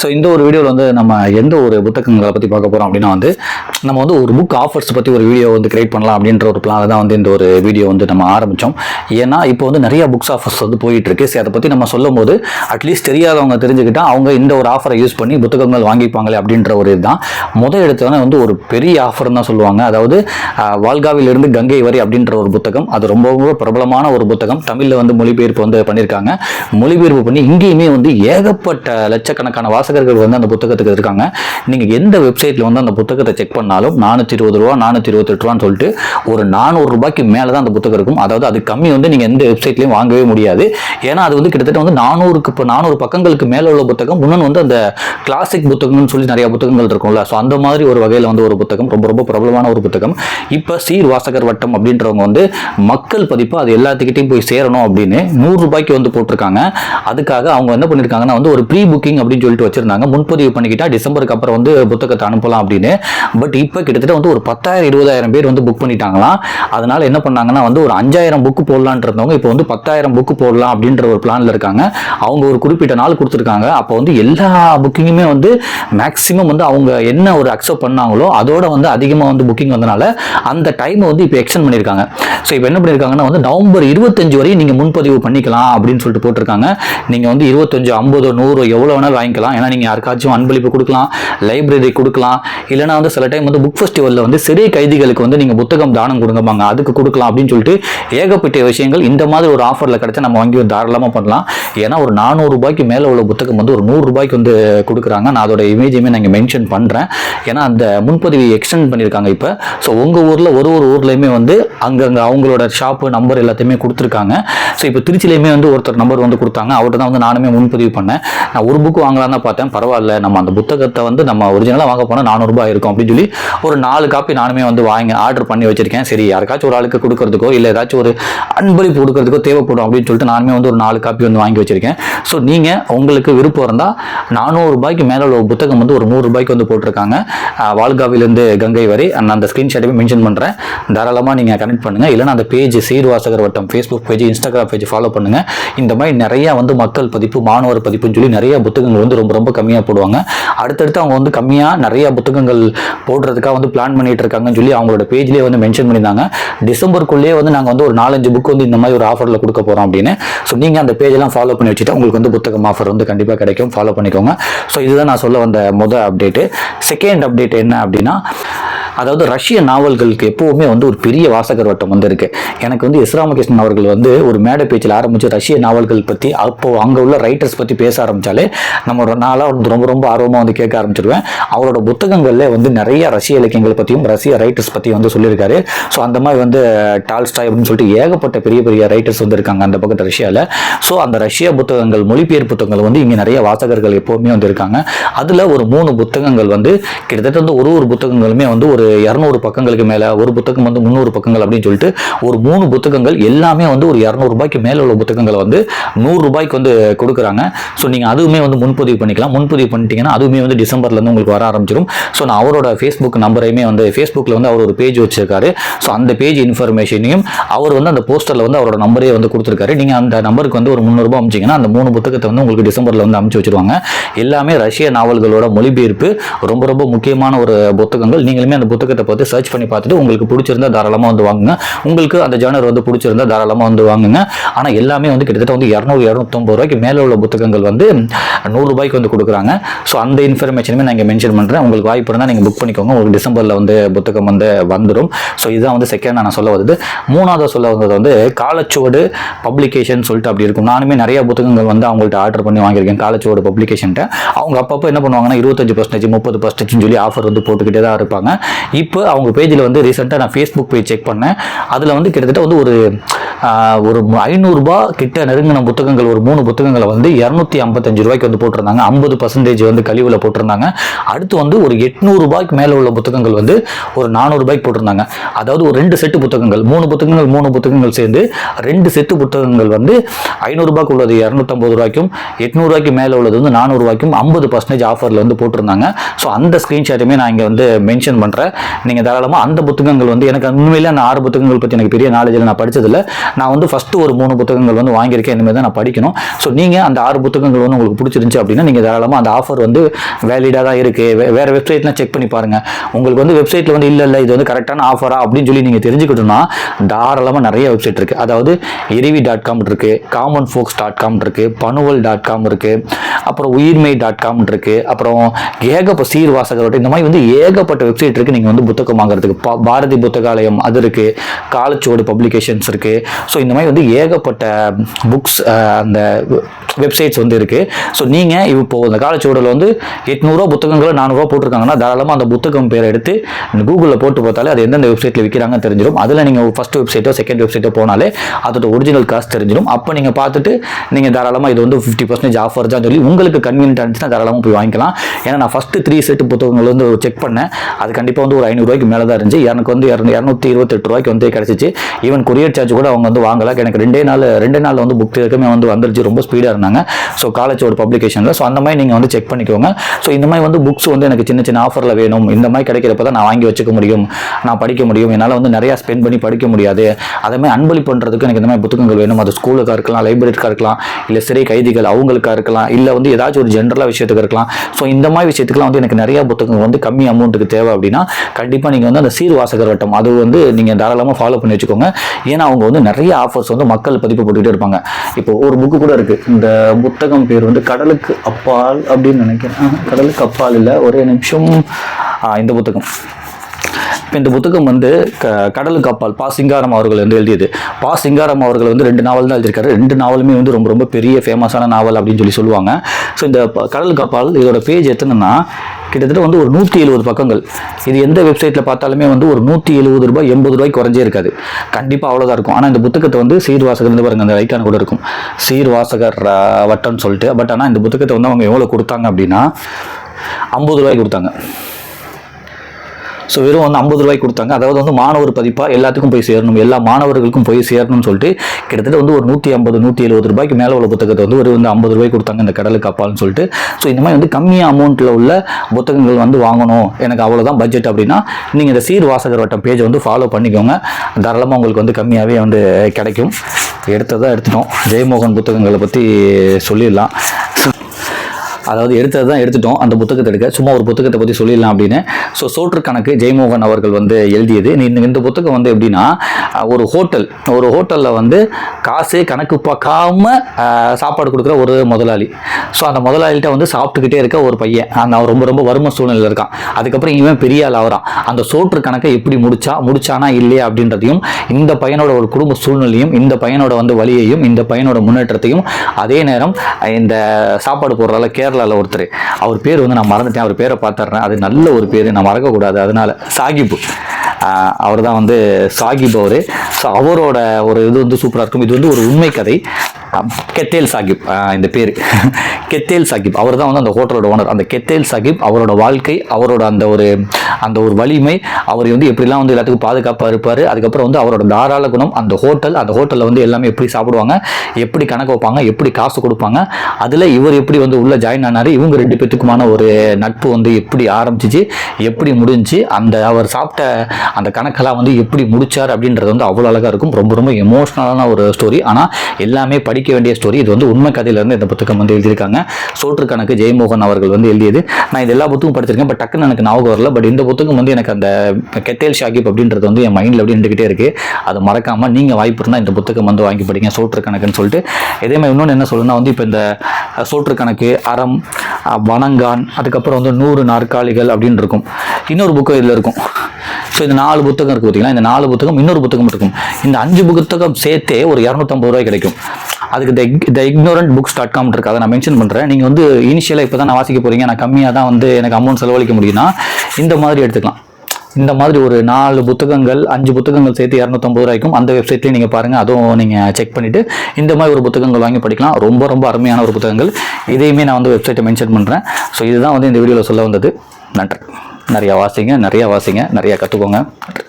So இந்த ஒரு வீடியோவில் வந்து நம்ம எந்த ஒரு புத்தகங்களை பற்றி பார்க்க போகிறோம் அப்படின்னா வந்து நம்ம வந்து ஒரு புக் ஆஃபர்ஸ் பற்றி ஒரு வீடியோ வந்து கிரியேட் பண்ணலாம் அப்படின்ற ஒரு பிளானில் தான் வந்து இந்த ஒரு வீடியோ வந்து நம்ம ஆரம்பித்தோம் ஏன்னா இப்போ வந்து நிறைய புக்ஸ் ஆஃபர்ஸ் வந்து போயிட்டு இருக்கு சரி அதை பற்றி நம்ம சொல்லும் போது அட்லீஸ்ட் தெரியாதவங்க தெரிஞ்சுக்கிட்டால் அவங்க இந்த ஒரு ஆஃபரை யூஸ் பண்ணி புத்தகங்கள் வாங்கிப்பாங்களே அப்படின்ற ஒரு இதுதான். முதல் எடுத்தவொடனே வந்து ஒரு பெரிய ஆஃபர் தான் சொல்லுவாங்க. அதாவது வால்காவிலிருந்து கங்கை வரை அப்படின்ற ஒரு புத்தகம். அது ரொம்ப ரொம்ப பிரபலமான ஒரு புத்தகம். தமிழில் வந்து மொழிபெயர்ப்பு வந்து பண்ணியிருக்காங்க. மொழிபெயர்ப்பு பண்ணி இங்கேயுமே வந்து ஏகப்பட்ட லட்சக்கணக்கான வாசகர்கள் வந்து அந்த புத்தகத்துக்கு இருக்காங்க. நீங்கள் எந்த வெப்சைட்டில் வந்து அந்த புத்தகத்தை செக் பண்ணாலும் நானூற்றி இருபது ரூபா நானூற்றி இருபத்தெட்டு ரூபான்னு சொல்லிட்டு ஒரு நானூறு ரூபாய்க்கு மேலே தான் அந்த புத்தகம் இருக்கும். அதாவது அது கம்மி வந்து நீங்கள் எந்த வெப்சைட்லையும் வாங்கவே முடியாது. ஏன்னா அது வந்து கிட்டத்தட்ட வந்து நானூறுக்கு இப்போ நானூறு பக்கங்களுக்கு மேலே உள்ள புத்தகம் இன்னொன்று வந்து அந்த கிளாசிக் புத்தகம்னு சொல்லி நிறைய புத்தகங்கள் இருக்கும்ல. ஸோ அந்த மாதிரி ஒரு வகையில் வந்து ஒரு புத்தகம் ரொம்ப ரொம்ப பிரபலமான ஒரு புத்தகம். இப்போ சீர் வாசகர் வட்டம் அப்படின்றவங்க வந்து மக்கள் பதிப்பு அது எல்லாத்துக்கிட்டையும் போய் சேரணும் அப்படின்னு நூறு ரூபாய்க்கு வந்து போட்டிருக்காங்க. அதுக்காக அவங்க என்ன பண்ணியிருக்காங்கன்னா வந்து ஒரு ப்ரீ புக்கிங் அப்படின்னு சொல்லிட்டு வச்சிருந்தாங்க. முன்பதிவு பண்ணிக்கிட்டா டிசம்பருக்கு அப்புறம் வந்து புத்தகத்தை அனுப்பலாம் அப்படின்னு. பட் இப்போ கிட்டத்தட்ட வந்து ஒரு பத்தாயிரம் இருபதாயிரம் பேர் வந்து புக் பண்ணிட்டாங்களாம். அதனால என்ன பண்ணாங்கன்னா வந்து ஒரு அஞ்சாயிரம் புக்கு போடலான் இருந்தவங்க இப்போ வந்து பத்தாயிரம் புக்கு போடலாம் அப்படின்ற ஒரு பிளான்ல இருக்காங்க. அவங்க ஒரு குறிப்பிட்ட நாள் கொடுத்துருக்காங்க. அப்போ வந்து எல்லா புக்கிங்குமே வந்து மேக்ஸிமம் வந்து அவங்க என்ன ஒரு அக்செப்ட் பண்ணாங்களோ அதோட வந்து அதிகமாக வந்து புக்கிங் வந்தனால அந்த டைமை வந்து இப்போ எக்ஸ்டெண்ட் பண்ணியிருக்காங்க. ஸோ இப்போ என்ன பண்ணியிருக்காங்கன்னா வந்து நவம்பர் இருபத்தஞ்சு வரையும் நீங்கள் முன்பதிவு பண்ணிக்கலாம் அப்படின்னு சொல்லிட்டு போட்டிருக்காங்க. நீங்கள் வந்து இருபத்தஞ்சு ஐம்பது நூறு எவ்வளோ வேணாலும் வாங்கிக்கலாம். ஏன்னா நீங்கள் யாருக்காச்சும் அன்பளிப்பு கொடுக்கலாம் லைப்ரரி கொடுக்கலாம் இல்லைனா வந்து சில டைம் வந்து புக் ஃபெஸ்டிவலில் வந்து சிறை கைதிகளுக்கு வந்து நீங்கள் புத்தகம் தானம் கொடுங்கப்பாங்க அதுக்கு கொடுக்கலாம் அப்படின்னு சொல்லிட்டு ஏகப்பட்ட விஷயங்கள் இந்த மாதிரி ஒரு ஆஃபரில் கிடைச்சா நம்ம வாங்கி தாராளமாக பண்ணலாம். ஏன்னா ஒரு நானூறுரூபாய்க்கு மேலே உள்ள புத்தகம் வந்து ஒரு நூறுரூபாய்க்கு வந்து கொடுக்குறாங்க. நான் அதோட இமேஜையுமே நான் இங்கே மென்ஷன் பண்ணுறேன் ஏன்னா அந்த முன்பதிவை எக்ஸ்டெண்ட் பண்ணியிருக்காங்க இப்போ. ஸோ உங்கள் ஊரில் ஒரு ஒரு ஊர்லேயுமே வந்து அங்கங்கே அவங்களோட ஷாப்பு நம்பர் எல்லாத்தையுமே கொடுத்துருக்காங்க. ஸோ இப்போ திருச்சியிலையுமே வந்து ஒருத்தர் நம்பர் வந்து கொடுத்தாங்க. அவர்கிட்ட தான் வந்து நானுமே முன்பதிவு பண்ணேன். நான் ஒரு புக்கு வாங்கலாம் தான் பார்த்தேன். பரவாயில்ல நம்ம அந்த புத்தகத்தை வந்து நம்ம ஒரிஜினலாக வாங்க போனால் நானூறுரூபா இருக்கும் அப்படின்னு சொல்லி ஒரு நாலு காப்பி நானுமே வந்து வாங்கி ஆர்டர் பண்ணி வச்சிருக்கேன். சரி யாருக்காச்சும் ஒரு ஆளுக்கு கொடுக்கறதுக்கோ இல்லை ஏதாச்சும் ஒரு அன்பளிப்பு கொடுக்கறதுக்கோ தேவைப்படும் அப்படின்னு சொல்லிட்டு நானுமே வந்து ஒரு நாலு காப்பி வந்து வாங்கி வச்சிருக்கேன். ஸோ நீங்கள் உங்களுக்கு விருப்பம் இருந்தால் நானூறு ரூபாய்க்கு மேலே உள்ள ஒரு புத்தகம் வந்து ஒரு நூறு ரூபாய்க்கு வந்து போட்டிருக்காங்க. வால்காவிலேருந்து கங்கை வரை. நான் அந்த ஸ்க்ரீன்ஷாட்டையுமே மென்ஷன் பண்ணுறேன் தாராளமாக நீங்கள் கனெக்ட் பண்ணுங்கள் இல்லைனா அந்த பேஜ் சீர்வாசகர் வட்டம் Facebook page Instagram page follow பண்ணுங்கள் இந்த மாதிரி நிறைய வந்து மக்கள் பதிப்பு மாணவர் பதிப்புன்னு சொல்லி நிறைய புத்தகங்கள் வந்து ரொம்ப ரொம்ப கம்மியாக போடுவாங்க. அடுத்தடுத்து அவங்க வந்து கம்மியாக நிறைய புத்தகங்கள் போடுறதுக்காக வந்து பிளான் பண்ணிட்டு இருக்காங்கன்னு சொல்லி அவங்களோட பேஜ்லேயே வந்து மென்ஷன் பண்ணியிருந்தாங்க. டிசம்பருக்குள்ளேயே வந்து நாங்கள் வந்து ஒரு நாலஞ்சு புக் வந்து இந்த மாதிரி ஒரு ஆஃபரில் கொடுக்க போகிறோம் அப்படின்னு. ஸோ நீங்கள் அந்த பேஜெல்லாம் ஃபாலோ பண்ணி வச்சுட்டா உங்களுக்கு வந்து புத்தகம் ஆஃபர் வந்து கண்டிப்பாக கிடைக்கும். ஃபாலோ பண்ணிக்கோங்க. ஸோ இதுதான் நான் சொல்ல வந்த மொதல் அப்டேட்டு செகண்ட் அப்டேட் என்ன அப்படின்னா அதாவது ரஷ்ய நாவல்களுக்கு எப்போவுமே வந்து ஒரு பெரிய வாசகர் வட்டம் வந்திருக்கு எனக்கு வந்து எஸ் ராமகிருஷ்ணன் அவர்கள் வந்து ஒரு மேடை பேச்சில் ஆரம்பித்து ரஷ்ய நாவல்கள் பற்றி அப்போ அங்கே உள்ள ரைட்டர்ஸ் பற்றி பேச ஆரம்பித்தாலே நம்ம ஒரு நாளாக வந்து ரொம்ப ரொம்ப ஆர்வமாக வந்து கேட்க ஆரம்பிச்சிருவேன். அவரோட புத்தகங்களில் வந்து நிறைய ரஷ்ய இலக்கியங்கள் பற்றியும் ரஷ்ய ரைட்டர்ஸ் பற்றி வந்து சொல்லியிருக்காரு. ஸோ அந்த மாதிரி வந்து டால்ஸ்டாய் அப்படின்னு சொல்லிட்டு ஏகப்பட்ட பெரிய பெரிய ரைட்டர்ஸ் வந்து இருக்காங்க அந்த பக்கத்து ரஷ்யாவில் ஸோ அந்த ரஷ்ய புத்தகங்கள் மொழிபெயர் புத்தகங்கள் வந்து இங்கே நிறைய வாசகர்கள் எப்போவுமே வந்து இருக்காங்க. அதில் ஒரு மூணு புத்தகங்கள் வந்து கிட்டத்தட்ட வந்து ஒரு ஒரு புத்தகங்களுமே வந்து ஒரு இரநூறு பக்கங்களுக்கு மேலே ஒரு புத்தகம் வந்து முந்நூறு பக்கங்கள் அப்படின்னு சொல்லிட்டு ஒரு மூணு புத்தகங்கள் எல்லாமே வந்து ஒரு இரநூறுபாய்க்கு மேலே உள்ள புத்தகங்களை வந்து நூறுரூபாய்க்கு வந்து கொடுக்குறாங்க. ஸோ நீங்கள் அதுவுமே வந்து முன்பதிவு பண்ணிக்கலாம். முன்பதிவு பண்ணிட்டீங்கன்னா அதுவுமே வந்து டிசம்பர்லேருந்து உங்களுக்கு வர ஆரம்பிச்சிடும் ஸோ நான் அவரோட ஃபேஸ்புக் நம்பரையுமே வந்து ஃபேஸ்புக்கில் வந்து அவர் ஒரு பேஜ் வச்சிருக்காரு. ஸோ அந்த பேஜ் இன்ஃபர்மேஷனையும் அவர் வந்து அந்த போஸ்டரில் வந்து அவரோட நம்பரே வந்து கொடுத்துருக்காரு. நீங்கள் அந்த நம்பருக்கு வந்து ஒரு முந்நூறுபா அமிச்சிங்கன்னா அந்த மூணு புத்தகத்தை வந்து உங்களுக்கு டிசம்பரில் வந்து அமுச்சு வச்சிருவாங்க. எல்லாமே ரஷ்ய நாவல்களோட மொழிபெயர்ப்பு ரொம்ப ரொம்ப முக்கியமான ஒரு புத்தகங்கள். நீங்களுமே அந்த புத்தகத்தை பார்த்து சர்ச் பண்ணி பார்த்துட்டு உங்களுக்கு பிடிச்சிருந்தா தாராளமாக வந்து வாங்குங்க. உங்களுக்கு அந்த ஜேனர் வந்து பிடிச்சிருந்தா தாராளமாக வந்து வாங்குங்க. ஆனால் எல்லாமே வந்து கிட்டத்தட்ட வந்து இரநூறு இரநூத்தொம்பது ரூபாய்க்கு மேலே உள்ள புத்தகங்கள் வந்து நூறுரூபாய்க்கு வந்து கொடுக்குறாங்க. ஸோ அந்த இன்ஃபர்மேஷனுமே நான் இங்கே மென்ஷன் பண்ணுறேன் உங்களுக்கு வாய்ப்பு இருந்தால் நீங்கள் புக் பண்ணிக்கோங்க. உங்களுக்கு டிசம்பரில் வந்து புத்தகம் வந்து வந்துடும் ஸோ இதுதான் வந்து செகண்ட் நான் சொல்ல வந்தது. மூணாவது சொல்ல வந்தது வந்து காலச்சுவடு பப்ளிகேஷன் சொல்லிட்டு அப்படி இருக்கும். நானுமே நிறைய புத்தகங்கள் வந்து அவங்கள்ட்ட ஆர்டர் பண்ணி வாங்கியிருக்கேன். காலச்சுவடு பப்ளிகேஷன்ட்ட அவங்க அப்பப்போ என்ன பண்ணுவாங்கன்னா இருபத்தஞ்சு பர்சன்டேஜ் முப்பது பர்சன்டேஜ்னு சொல்லி ஆஃபர் வந்து போட்டுக்கிட்டே தான் இருப்பாங்க. இப்போ அவங்க பேஜில் வந்து ரீசெண்டாக நான் ஃபேஸ்புக் பேஜ் செக் பண்ணேன். அதில் வந்து கிட்டத்தட்ட வந்து ஒரு ஒரு ஐநூறுரூபா கிட்ட நெருங்கின புத்தகங்கள் ஒரு மூணு புத்தகங்களை வந்து இரநூத்தி ஐம்பத்தஞ்சு ரூபாய்க்கு வந்து போட்டிருந்தாங்க. ஐம்பது பர்சன்டேஜ் வந்து கழிவில் போட்டிருந்தாங்க. அடுத்து வந்து ஒரு எட்நூறுபாய்க்கு மேலே உள்ள புத்தகங்கள் வந்து ஒரு நானூறுபாய்க்கு போட்டிருந்தாங்க. அதாவது ஒரு ரெண்டு செட்டு புத்தகங்கள் மூணு புத்தகங்கள் மூணு புத்தகங்கள் சேர்ந்து ரெண்டு செட்டு புத்தகங்கள் வந்து ஐநூறுரூபாய்க்கு உள்ளது இரநூத்தம்பது ரூபாய்க்கும் எட்நூறுரூவாய்க்கு மேலே உள்ளது வந்து நானூறுரூவாய்க்கும் ஐம்பது பர்சன்டேஜ் ஆஃபரில் வந்து போட்டிருந்தாங்க. ஸோ அந்த ஸ்க்ரீன்ஷாட்டுமே நான் இங்கே வந்து மென்ஷன் பண்ணுறேன் நீங்கள் தாராளமாக அந்த புத்தகங்கள் வந்து எனக்கு உண்மையிலே அந்த ஆறு புத்தகங்கள் பற்றி எனக்கு பெரிய நாலேஜில் நான் படித்ததில்லை நான் வந்து ஃபஸ்ட்டு ஒரு மூணு புத்தகங்கள் வந்து வாங்கியிருக்கேன். இனிமேல் தான் நான் படிக்கணும். ஸோ நீங்கள் அந்த ஆறு புத்தகங்கள் வந்து உங்களுக்கு பிடிச்சிருந்துச்சி அப்படின்னா நீங்கள் தாராளமாக அந்த ஆஃபர் வந்து வேலிடாக தான் இருக்குது வேறு வெப்சைட்லாம் செக் பண்ணி பாருங்கள் உங்களுக்கு வந்து வெப்சைட்டில் வந்து இல்லை இல்லை இது வந்து கரெக்டான ஆஃபரா அப்படின்னு சொல்லி நீங்கள் தெரிஞ்சுக்கிட்டோம்னா தாராளமாக நிறைய வெப்சைட் இருக்குது அதாவது எரிவி டாட் காம் இருக்குது காமன் ஃபோக்ஸ் டாட் காம் இருக்குது பனுவல் டாட் காம் இருக்குது அப்புறம் உயிர்மை டாட் காம் இருக்குது அப்புறம் ஏகப்ப சீர்வாசகரோட இந்த மாதிரி வந்து ஏகப்பட்ட வெப்சைட் இருக்குது நீங்கள் வந்து புத்தகம் வாங்குறதுக்கு. பாரதி புத்தகாலயம் அது இருக்குது காலச்சுவடு பப்ளிகேஷன்ஸ் இருக்குது ஸோ இந்த மாதிரி வந்து ஏகப்பட்ட புக்ஸ் அந்த வெப்சைட்ஸ் வந்து இருக்குது ஸோ நீங்கள் இப்போ இந்த காலச்சுவடில் வந்து எட்நூறுரூவா புத்தகங்களை நானூறுரூவா போட்டிருக்காங்கன்னா தாராளமாக அந்த புத்தகம் பேரை எடுத்து கூகுளில் போட்டு பார்த்தாலே அது எந்தெந்த வெப்சைட்டில் விற்கிறாங்கன்னு தெரிஞ்சிடும் அதில் நீங்கள் ஃபஸ்ட் வெப்சைட்டோ செகண்ட் வெப்சைட்டோ போனாலே அதோட ஒரிஜினல் காஸ்ட் தெரிஞ்சிடும் அப்போ நீங்கள் பார்த்துட்டு நீங்கள் தாராளமாக இது வந்து ஃபிஃப்டி பர்சன்டேஜ் ஆஃபர் தான் சொல்லி உங்களுக்கு கன்வீனியன்ட் இருந்துச்சுன்னா தாராளமாக போய் வாங்கிக்கலாம். ஏன்னா நான் ஃபஸ்ட்டு த்ரீ செட் புத்தகங்கள் வந்து செக் பண்ணேன். அது கண்டிப்பாக வந்து ஒரு ஐநூறுரூவாய்க்கு மேலே தான் இருந்துச்சு. எனக்கு வந்து இரநூத்தி இருபத்தெட்டு ரூபாய்க்கு வந்து கிடச்சிச்சு. ஈவன் கொரியர் சார்ஜ் கூட அவங்க வந்து வாங்கலை. எனக்கு ரெண்டே நாள் ரெண்டே நாளில் வந்து புக் இருக்குமே வந்து வந்துருச்சு. ரொம்ப ஸ்பீடாக இருந்தாங்க. ஸோ காலேஜோட பப்ளிகேஷனில் ஸோ அந்த மாதிரி நீங்கள் வந்து செக் பண்ணிக்கோங்க. ஸோ இந்த மாதிரி வந்து புக்ஸ் வந்து எனக்கு சின்ன சின்ன ஆஃபரில் வேணும். இந்த மாதிரி கிடைக்கிறப்ப தான் நான் வாங்கி வச்சுக்க முடியும். நான் படிக்க முடியும். என்னால் வந்து நிறையா ஸ்பெண்ட் பண்ணி படிக்க முடியாது. அதே மாதிரி அன்பளி பண்ணுறதுக்கு எனக்கு இந்த மாதிரி புத்தகங்கள் வேணும். அது ஸ்கூலுக்காக இருக்கலாம் லைப்ரரிக்காக இருக்கலாம் இல்லை சிறை கைதிகள் அவங்களுக்காக இருக்கலாம் இல்லை வந்து ஏதாச்சும் ஒரு ஜென்ரலாக விஷயத்துக்கு இருக்கலாம். ஸோ இந்த மாதிரி விஷயத்துக்குலாம் வந்து எனக்கு நிறையா புத்தகங்கள் வந்து கம்மி அமௌண்ட்டுக்கு தேவை அப்படின்னா கண்டிப்பாக நீங்கள் வந்து அந்த சீர்வாசகர் வட்டம் அது வந்து நீங்கள் தாராளமாக ஃபாலோ பண்ணி வச்சுக்கோங்க. ஏன்னா அவங்க வந்து நிறைய நிறைய ஆஃபர்ஸ் வந்து மக்கள் பதிப்பு போட்டுக்கிட்டே இருப்பாங்க. இப்போ ஒரு புக்கு கூட இருக்குது இந்த புத்தகம் பேர் வந்து கடலுக்கு அப்பால் அப்படின்னு நினைக்கிறேன். கடலுக்கு அப்பால் இல்லை. ஒரே நிமிஷம். இந்த புத்தகம். இப்போ இந்த புத்தகம் வந்து க கடலுக்கு அப்பால் பா சிங்காரம் அவர்கள் வந்து எழுதியது. பா சிங்காரம் அவர்கள் வந்து ரெண்டு நாவல் தான் எழுதியிருக்காரு. ரெண்டு நாவலுமே வந்து ரொம்ப ரொம்ப பெரிய ஃபேமஸான நாவல் அப்படின்னு சொல்லி சொல்லுவாங்க. ஸோ இந்த கடலுக்கு அப்பால் இதோட பேஜ் எத்தனைன்னா கிட்டத்தட்ட வந்து ஒரு நூற்றி எழுபது பக்கங்கள். இது எந்த வெப்சைட்டில் பார்த்தாலுமே வந்து ஒரு நூற்றி எழுபது ரூபாய் எண்பது ரூபாய் குறைஞ்சே இருக்காது. கண்டிப்பாக அவ்வளோதான் இருக்கும். ஆனால் இந்த புத்தகத்தை வந்து சீர்வாசகர் இருந்து பாருங்க அந்த ஐக்கான் கூட இருக்கும். சீர்வாசகர் வட்டம்னு சொல்லிட்டு. பட் ஆனால் இந்த புத்தகத்தை வந்து அவங்க எவ்வளோ கொடுத்தாங்க அப்படின்னா ஐம்பது ரூபாய்க்கு கொடுத்தாங்க. ஸோ வெறும் வந்து ஐம்பது ரூபாய்க்கு கொடுத்தாங்க. அதாவது வந்து மாணவர் பதிப்பாக எல்லாத்துக்கும் போய் சேரணும். எல்லா மாணவர்களுக்கும் போய் சேரணும்னு சொல்லிட்டு கிட்டத்தட்ட வந்து ஒரு நூற்றி ஐம்பது நூற்றி எழுபது ரூபாய்க்கு மேலே உள்ள புத்தகத்தை வந்து ஒரு வந்து ஐம்பது ரூபாய்க்கு கொடுத்தாங்க இந்த கடலுக்கு அப்பால்னு சொல்லிட்டு. ஸோ இந்த மாதிரி வந்து கம்மியாக அமௌண்ட்டில் உள்ள புத்தகங்கள் வந்து வாங்கணும். எனக்கு அவ்வளோதான் பட்ஜெட் அப்படின்னா நீங்கள் இந்த சீர் வாசகர் வட்டம் பேஜை வந்து ஃபாலோ பண்ணிக்கோங்க. தாராளமாக உங்களுக்கு வந்து கம்மியாகவே வந்து கிடைக்கும். எடுத்ததாக எடுத்துட்டோம். ஜெயமோகன் புத்தகங்களை பற்றி சொல்லிடலாம். அதாவது எடுத்தது தான் எடுத்துட்டோம். அந்த புத்தகத்தை எடுக்க. சும்மா ஒரு புத்தகத்தை பற்றி சொல்லிடலாம் அப்படின்னு. ஸோ சோற்று கணக்கு ஜெயமோகன் அவர்கள் வந்து எழுதியது. இந்த இந்த புத்தகம் வந்து எப்படின்னா ஒரு ஹோட்டல். ஒரு ஹோட்டலில் வந்து காசே கணக்கு பார்க்காம சாப்பாடு கொடுக்குற ஒரு முதலாளி. ஸோ அந்த முதலாளிகிட்ட வந்து சாப்பிட்டுக்கிட்டே இருக்க ஒரு பையன். அந்த ரொம்ப ரொம்ப வறுமை சூழ்நிலையில் இருக்கான். அதுக்கப்புறம் இவன் பெரிய ஆள் ஆகிறான் அந்த சோற்று கணக்கை எப்படி முடிச்சா முடிச்சானா இல்லையா அப்படின்றதையும் இந்த பையனோட ஒரு குடும்ப சூழ்நிலையும் இந்த பையனோட வந்து வழியையும் இந்த பையனோட முன்னேற்றத்தையும் அதே நேரம் இந்த சாப்பாடு போடுறால கேரளாவில் ஒருத்தர். அவர் பேர் வந்து நான் மறந்துட்டேன். அவர் பேரை பார்த்துட்றேன். அது நல்ல ஒரு பேர். நான் மறக்கக்கூடாது. அதனால சாகிபு அவர் தான் வந்து சாகிப் அவர். ஸோ அவரோட ஒரு இது வந்து சூப்பராக இருக்கும். இது வந்து ஒரு உண்மை கதை. கெத்தேல் சாகிப் இந்த பேர். கெத்தேல் சாகிப் அவர் தான் வந்து அந்த ஹோட்டலோட ஓனர் அந்த கெத்தேல் சாகிப் அவரோட வாழ்க்கை அவரோட அந்த ஒரு அந்த ஒரு வலிமை அவர் வந்து எப்படிலாம் வந்து எல்லாத்துக்கும் பாதுகாப்பாக இருப்பார் அதுக்கப்புறம் வந்து அவரோட தாராள குணம் அந்த ஹோட்டல் அந்த ஹோட்டலில் வந்து எல்லாமே எப்படி சாப்பிடுவாங்க எப்படி கணக்கு வைப்பாங்க எப்படி காசு கொடுப்பாங்க அதில் இவர் எப்படி வந்து உள்ளே ஜாயின் ஆனார் இவங்க ரெண்டு பேத்துக்குமான ஒரு நட்பு வந்து எப்படி ஆரம்பிச்சிச்சு எப்படி முடிஞ்சு அந்த அவர் சாப்பிட்ட அந்த கணக்கெல்லாம் வந்து எப்படி முடிச்சார் அப்படின்றது வந்து அவ்வளோ அழகாக இருக்கும். ரொம்ப ரொம்ப எமோஷ்னலான ஒரு ஸ்டோரி ஆனால் எல்லாமே படி படிக்க வேண்டிய ஸ்டோரி இது வந்து உண்மை கதையிலேருந்து இந்த புத்தகம் வந்து எழுதியிருக்காங்க. சோற்று கணக்கு ஜெயமோகன் அவர்கள் வந்து எழுதியது. நான் இது எல்லா புத்தகம் படிச்சிருக்கேன். பட் டக்குன்னு எனக்கு ஞாபகம் வரல. பட் இந்த புத்தகம் வந்து எனக்கு அந்த கெத்தேல் ஷாகிப் அப்படின்றது வந்து என் மைண்டில் அப்படி இருந்துகிட்டே இருக்குது அது மறக்காமல் நீங்கள் வாய்ப்பு இருந்தால் இந்த புத்தகம் வந்து வாங்கி படிங்க. சோற்று கணக்குன்னு சொல்லிட்டு. இதே மாதிரி இன்னொன்று என்ன சொல்லணும்னா வந்து இப்போ இந்த சோற்று கணக்கு அறம் வனங்கான் அதுக்கப்புறம் வந்து நூறு நாற்காலிகள் அப்படின்னு இருக்கும். இன்னொரு புக்கு இதில் இருக்கும். ஸோ இந்த நாலு புத்தகம் இருக்குது பார்த்தீங்களா இந்த நாலு புத்தகம் இன்னொரு புத்தகம் இருக்கும். இந்த அஞ்சு புத்தகம் சேர்த்தே ஒரு இரநூத்தம்பது ரூபாய் கிடைக்கும். அதுக்கு the the ignorant books dot com இருக்கு. அதை நான் மென்ஷன் பண்ணுறேன் நீங்கள் வந்து இனிஷியலாக இப்போ தான் நான் வாசிக்க போகிறீங்க நான் கம்மியாக தான் வந்து எனக்கு அமௌண்ட் செலவழிக்க முடியும்னா இந்த மாதிரி எடுத்துக்கலாம். இந்த மாதிரி ஒரு நாலு புத்தகங்கள் அஞ்சு புத்தகங்கள் சேர்த்து இரநூத்தம்பது ரூபாய்க்கும் அந்த வெப்சைட்லேயும் நீங்கள் பாருங்கள் அதுவும் நீங்கள் செக் பண்ணிவிட்டு இந்த மாதிரி ஒரு புத்தகங்கள் வாங்கி படிக்கலாம். ரொம்ப ரொம்ப அருமையான ஒரு புத்தகங்கள். இதையுமே நான் வந்து வெப்சைட்டை மென்ஷன் பண்ணுறேன் ஸோ இதுதான் வந்து இந்த வீடியோவில் சொல்ல வந்தது. நன்றி. நிறையா வாசிங்க நிறையா வாசிங்க நிறையா கற்றுக்கோங்க நன்றி.